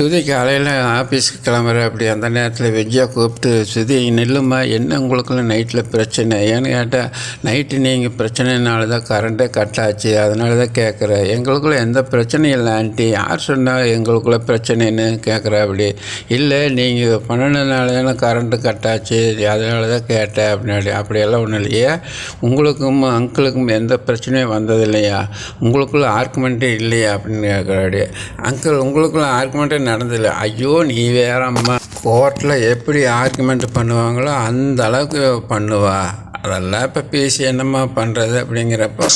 சுதி காலையில் ஆஃபீஸ்க்கு கிளம்புற அப்படி அந்த நேரத்தில் வெஜ்ஜாக கூப்பிட்டு ஸ்ருதி நில்லுமா என்ன உங்களுக்குள்ள நைட்டில் பிரச்சனை? ஏன்னு கேட்டால் நைட்டு நீங்கள் பிரச்சனைனால தான் கரண்ட்டே கட் ஆச்சு. அதனால தான் கேட்குறேன் எங்களுக்குள்ள எந்த பிரச்சனையும் இல்லை ஆண்டி. யார் சொன்னால் எங்களுக்குள்ள பிரச்சனைன்னு கேட்குற அப்படி. இல்லை நீங்கள் பண்ணினதுனால தானே கரண்ட்டு கட் ஆச்சு. அதனால தான் கேட்டேன் அப்படின்னாடி அப்படியெல்லாம் ஒன்றும் இல்லையா. உங்களுக்கும் அங்கிளுக்கும் எந்த பிரச்சனையும் வந்தது இல்லையா உங்களுக்குள்ள ஆர்குமெண்ட்டே இல்லையா? அப்படின்னு கேட்குறாடி அங்கிள் உங்களுக்குள்ள ஆர்குமெண்ட்டே நடந்ததில்லை. ஐயோ நீ வேற அம்மா. கோர்ட்டில் எப்படி ஆர்குமெண்ட் பண்ணுவாங்களோ அந்த அளவுக்கு பண்ணுவா. அதெல்லாம் இப்போ பேசி என்னம்மா பண்ணுறது அப்படிங்கிறப்போ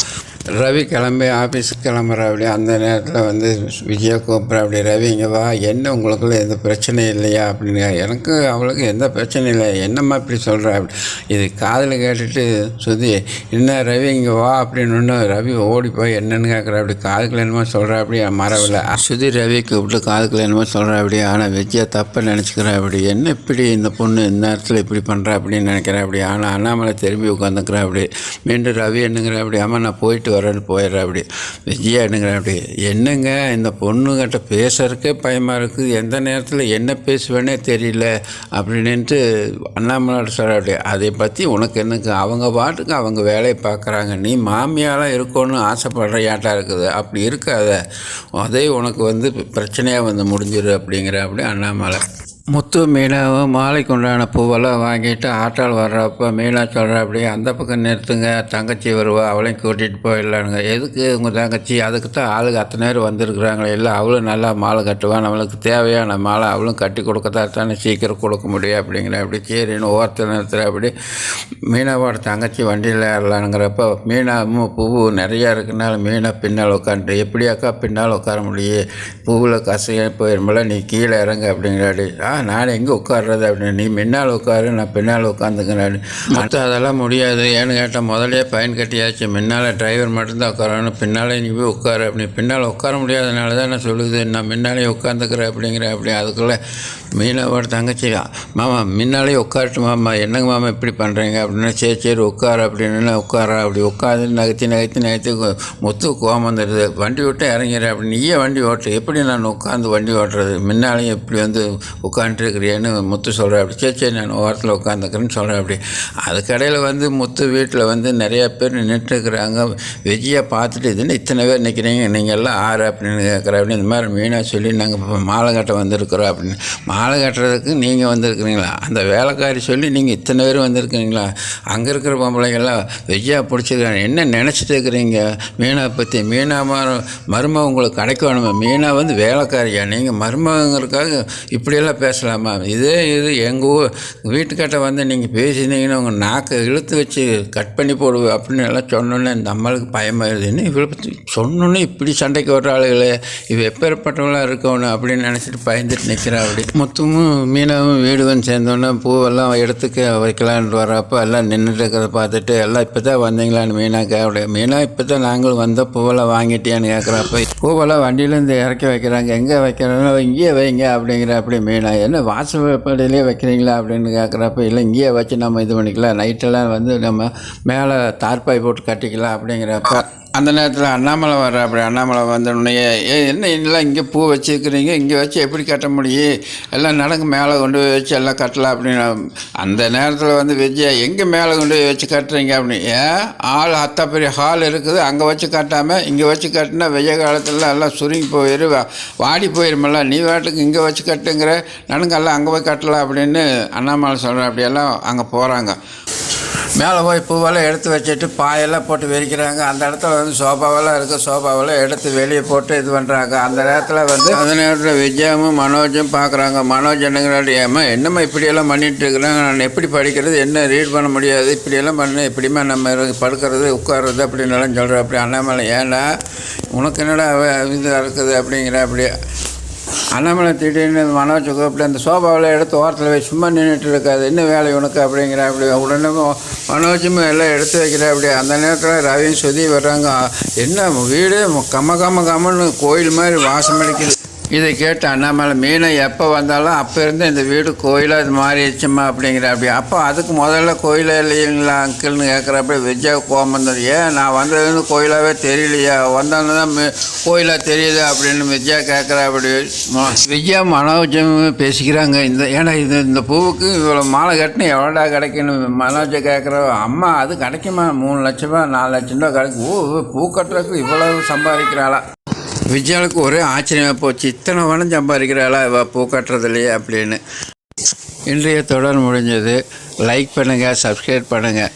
ரவி கிளம்பி ஆஃபீஸுக்கு கிளம்புற அப்படி அந்த நேரத்தில் வந்து விஜயா கூப்பிட்ற அப்படி ரவி இங்கே வா என்ன உங்களுக்குள்ள எந்த பிரச்சனையும் இல்லையா? அப்படின்னு எனக்கு அவளுக்கு எந்த பிரச்சனையும் இல்லை. என்னம்மா இப்படி சொல்கிற அப்படி. இது காதில் கேட்டுட்டு சுதி என்ன ரவி இங்கே வா அப்படின்னு ரவி ஓடி போய் என்னென்னு கேட்குற? அப்படி காதுக்குள்ள என்னமோ சொல்கிற அப்படி மறவில்லை சுதி ரவி கூப்பிட்டு காதுக்குள்ள என்னமோ சொல்கிற அப்படி ஆனால் விஜயா தப்பாக நினச்சிக்கிற அப்படி. என்ன இப்படி இந்த பொண்ணு இந்த நேரத்தில் இப்படி பண்ணுறா அப்படின்னு நினைக்கிறேன் அப்படி. ஆனால் அண்ணாமலை திரும்பி உட்காந்துக்கிற அப்படி. மீண்டும் ரவி என்னங்கிற அப்படி அம்மா நான் போயிட்டு வரேன்னு போயிடுற அப்படி. விஜய் என்னங்கிற அப்படி. என்னங்க இந்த பொண்ணுங்கிட்ட பேசுறதுக்கே பயமாக இருக்குது. எந்த நேரத்தில் என்ன பேசுவேனே தெரியல அப்படின்ட்டு அண்ணாமலை சொல்கிற அப்படி. அதை பற்றி உனக்கு என்னங்க? அவங்க பாட்டுக்கு அவங்க வேலையை பார்க்குறாங்க. நீ மாமியாலாம் இருக்கணும்னு ஆசைப்படுறையாட்டா இருக்குது. அப்படி இருக்காத. அதே உனக்கு வந்து பிரச்சனையாக வந்து முடிஞ்சிடும் அப்படிங்கிற அப்படி அண்ணாமலை. முத்து மீனாவும் மாலைக்கு உண்டான பூவெல்லாம் வாங்கிட்டு ஆட்டால் வர்றப்ப மீனா சொல்கிற அப்படியே அந்த பக்கம் நிறுத்துங்க தங்கச்சி வருவா அவளையும் கூட்டிகிட்டு போயிடலானுங்க. எதுக்கு உங்கள் தங்கச்சி? அதுக்கு தான் ஆளுங்க அத்தனை பேர் வந்திருக்குறாங்களே. இல்லை அவளும் நல்லா மாலை கட்டுவான் நம்மளுக்கு தேவையான மாலை அவளும் கட்டி கொடுக்கத்தான் தானே சீக்கிரம் கொடுக்க முடியும். அப்படிங்கிற அப்படி சரின்னு ஓரத்தில் நிறுத்துற அப்படி மீனாவோட தங்கச்சி வண்டியில் ஏறலானுங்கிறப்ப மீனாவும் பூவு நிறையா இருக்குனால மீனா பின்னால் உட்காந்துட்டு எப்படியாக்கா பின்னால் உட்கார முடியும்? பூவில் கசையாக போயிருமில்ல நீ கீழே இறங்க அப்படிங்கிறாடி. ஆ நான் எங்கே உட்கார்றது அப்படின்னு. நீ முன்னால் உட்காரு நான் பின்னால் உட்காந்துக்கிறேன் மற்ற அதெல்லாம் முடியாது. ஏன்னு கேட்டால் முதலே பயன் கட்டியாச்சு. முன்னால் டிரைவர் மட்டும்தான் உட்காரணும். பின்னால் நீ போய் உட்காரு அப்படி பின்னால் உட்கார முடியாதனால தான் நான் சொல்லுது? நான் முன்னாலே உட்காந்துக்கிறேன் அப்படிங்கிற அப்படி. அதுக்குள்ளே மீனவோட தங்கச்சி மாமா முன்னாலே உட்காரட்டு மாமா. என்னங்க மாமா இப்படி பண்ணுறீங்க அப்படின்னா. சரி சரி உட்கார் அப்படின்னு. உட்கார? அப்படி. உட்காந்து நகர்த்தி நகர்த்தி நகர்த்தி மொத்து கோபம் வந்துடுது. வண்டி விட்டு இறங்கிறேன் அப்படி நீயே வண்டி ஓட்டு. எப்படி நான் உட்காந்து வண்டி ஓட்டுறது? முன்னாலேயும் இப்படி வந்து உட்காந்துருக்கிறியான்னு முத்து சொல்கிற அப்படி சரி சரி நான் ஓரத்தில் உட்காந்துக்கிறேன்னு சொல்கிறேன் அப்படி அதுக்கடையில் வந்து முத்து வீட்டில் வந்து நிறையா பேர் நின்றுட்டுருக்குறாங்க விஜயை பார்த்துட்டு இதுன்னு இத்தனை பேர் நிற்கிறீங்க நீங்கள் எல்லாம் ஆறு அப்படின்னு கேட்குற அப்படின்னு இந்த மாதிரி மீனாக சொல்லி நாங்கள் இப்போ மாலை கட்ட வந்திருக்கிறோம் அப்படின்னு. மாலை கட்டுறதுக்கு நீங்கள் வந்திருக்கிறீங்களா? அந்த வேலைக்காரி சொல்லி நீங்கள் இத்தனை பேர் வந்திருக்கிறீங்களா? அங்கே இருக்கிற பொம்பளைங்கள்லாம் விஜயா பிடிச்சிருக்காங்க. என்ன நினச்சிட்டு இருக்கிறீங்க? மீனா பற்றி மீனா மரு மருமக உங்களுக்கு வேணுமா மீனா வந்து வேலைக்காரியா? நீங்கள் மருமகங்கிறதுக்காக இப்படியெல்லாம் பேசலாமா? இதே இது எங்கள் ஊர் வீட்டுக்கிட்ட வந்து நீங்கள் பேசினீங்கன்னா உங்கள் நாக்கை இழுத்து வச்சு கட் பண்ணி போடுவேன் அப்படின்னு எல்லாம் சொன்னோன்னே நம்மளுக்கு பயமாயிருது என்ன இவளை பற்றி சொன்னோன்னே இப்படி சண்டைக்கு வர்ற ஆளுகளே இவ எப்பேற்பட்டவங்களாக இருக்கணும் அப்படின்னு நினச்சிட்டு பயந்துட்டு நிற்கிறா அப்படி. மொத்தமும் மீனவும் வீடு வந்து சேர்ந்தோன்னே பூவெல்லாம் எடுத்துக்க வைக்கலான்ட்டு வர்றப்போ எல்லாம் நின்றுட்டு இருக்கிறத பார்த்துட்டு எல்லாம் இப்போ தான் வந்தீங்களான்னு மீனா அப்படியே மீனா இப்போ தான் நாங்களும் வந்த பூவெல்லாம் வாங்கிட்டியான்னு கேட்குறப்ப பூவெல்லாம் வண்டியிலேருந்து இறக்கி வைக்கிறாங்க. எங்கே வைக்கிறாங்க இங்கேயே வைங்க அப்படிங்கிற அப்படி மெயினாக என்ன வாசப்படியிலே வைக்கிறீங்களா? அப்படின்னு கேட்குறப்ப இல்லை இங்கேயே வச்சு நம்ம இது பண்ணிக்கலாம். நைட்டெல்லாம் வந்து நம்ம மேலே தார்பாய் போட்டு கட்டிக்கலாம். அப்படிங்கிறப்ப அந்த நேரத்தில் அண்ணாமலை வர்ற அப்படி அண்ணாமலை வந்தோடனே ஏ என்ன எல்லாம் இங்கே பூ வச்சுருக்கிறீங்க? இங்கே வச்சு எப்படி கட்ட முடியும்? எல்லாம் நடங்கு மேலே கொண்டு போய் வச்சு எல்லாம் கட்டலாம் அப்படின்னு அந்த நேரத்தில் வந்து விஜயா எங்கே மேலே கொண்டு போய் வச்சு கட்டுறீங்க? அப்படின்னு ஏன் ஆள் அத்தா பெரிய ஹால் இருக்குது அங்கே வச்சு கட்டாமல் இங்கே வச்சு கட்டினா வெய்ய காலத்தில் எல்லாம் சுருங்கி போயிரு வாடி போயிருமில்ல நீ வாட்டுக்கு இங்கே வச்சு கட்டுங்கிற நடங்கெல்லாம் அங்கே போய் கட்டலாம் அப்படின்னு அண்ணாமலை சொல்கிறேன் அப்படியெல்லாம் அங்கே போகிறாங்க மேலே போய் பூவெல்லாம் எடுத்து வச்சுட்டு பாயெல்லாம் போட்டு விரிக்கிறாங்க அந்த இடத்துல வந்து சோஃபாவெல்லாம் இருக்குது சோஃபாவெல்லாம் எடுத்து வெளியே போட்டு இது பண்ணுறாங்க அந்த நேரத்தில் வந்து அந்த நேரத்தில் விஜயாவும் மனோஜும் பார்க்குறாங்க மனோஜ் என்னங்கிறாடி ஏம்மா என்னம்மா இப்படியெல்லாம் பண்ணிட்டு இருக்கிறாங்க? நான் எப்படி படிக்கிறது? என்ன ரீட் பண்ண முடியாது? இப்படியெல்லாம் பண்ண எப்படிம்மா நம்ம படுக்கிறது உட்கார்றது? அப்படின்னாலும் சொல்கிறேன் அப்படி அண்ணாமலை ஏன்னா உனக்கு என்னடா அவ- இருக்குது? அப்படிங்கிற அப்படியே அண்ணாமலை திடீர்னு மனோஜ் கூப்பிட்டு அந்த சோபாவில் எடுத்து ஓரத்தில் போய் சும்மா நின்றுட்டு இருக்காது. என்ன வேலை உனக்கு? அப்படிங்கிற அப்படி உடனே மனோஜும் எல்லாம் எடுத்து வைக்கிற அப்படி அந்த நேரத்தில் ரவியும் சுதி வர்றாங்க. என்ன வீடு கம்ம கம்ம கம்மன்னு கோயில் மாதிரி வாசம் அடிக்குது. இதை கேட்டு அண்ணாமலை மீனை எப்போ வந்தாலும் அப்போ இருந்து இந்த வீடு கோயிலாக இது மாறிடுச்சுமா அப்படிங்கிற அப்படி. அப்போ அதுக்கு முதல்ல கோயிலாக இல்லைங்களா அங்கிள்னு கேட்குறப்ப விஜய் கோபம் வந்தது. ஏன் நான் வந்ததுன்னு கோயிலாகவே தெரியலையா. வந்தாலும் தான் மி- கோயிலாக தெரியுது அப்படின்னு விஜயா கேட்குற அப்படி விஜயா மனோஜம் பேசிக்கிறாங்க இந்த ஏன்னா இது இந்த பூவுக்கு இவ்வளோ மாலை கட்டினு எவ்வளோடா கிடைக்குன்னு மனோஜை கேட்குற அம்மா அது கிடைக்குமா மூணு லட்ச நாலு லட்சம் ரூபா கிடைக்கும். ஓ பூ கட்டுறதுக்கு இவ்வளவு சம்பாதிக்கிறாளா? விஜயாவுக்கு ஒரே ஆச்சரியமாக போச்சு. இத்தனை வனம் சம்பாதிக்கிறாளா? இவ பூ கட்டுறதுலையே அப்படின்னு. இன்றைய தொடர் முடிஞ்சது. லைக் பண்ணுங்கள் சப்ஸ்கிரைப் பண்ணுங்கள்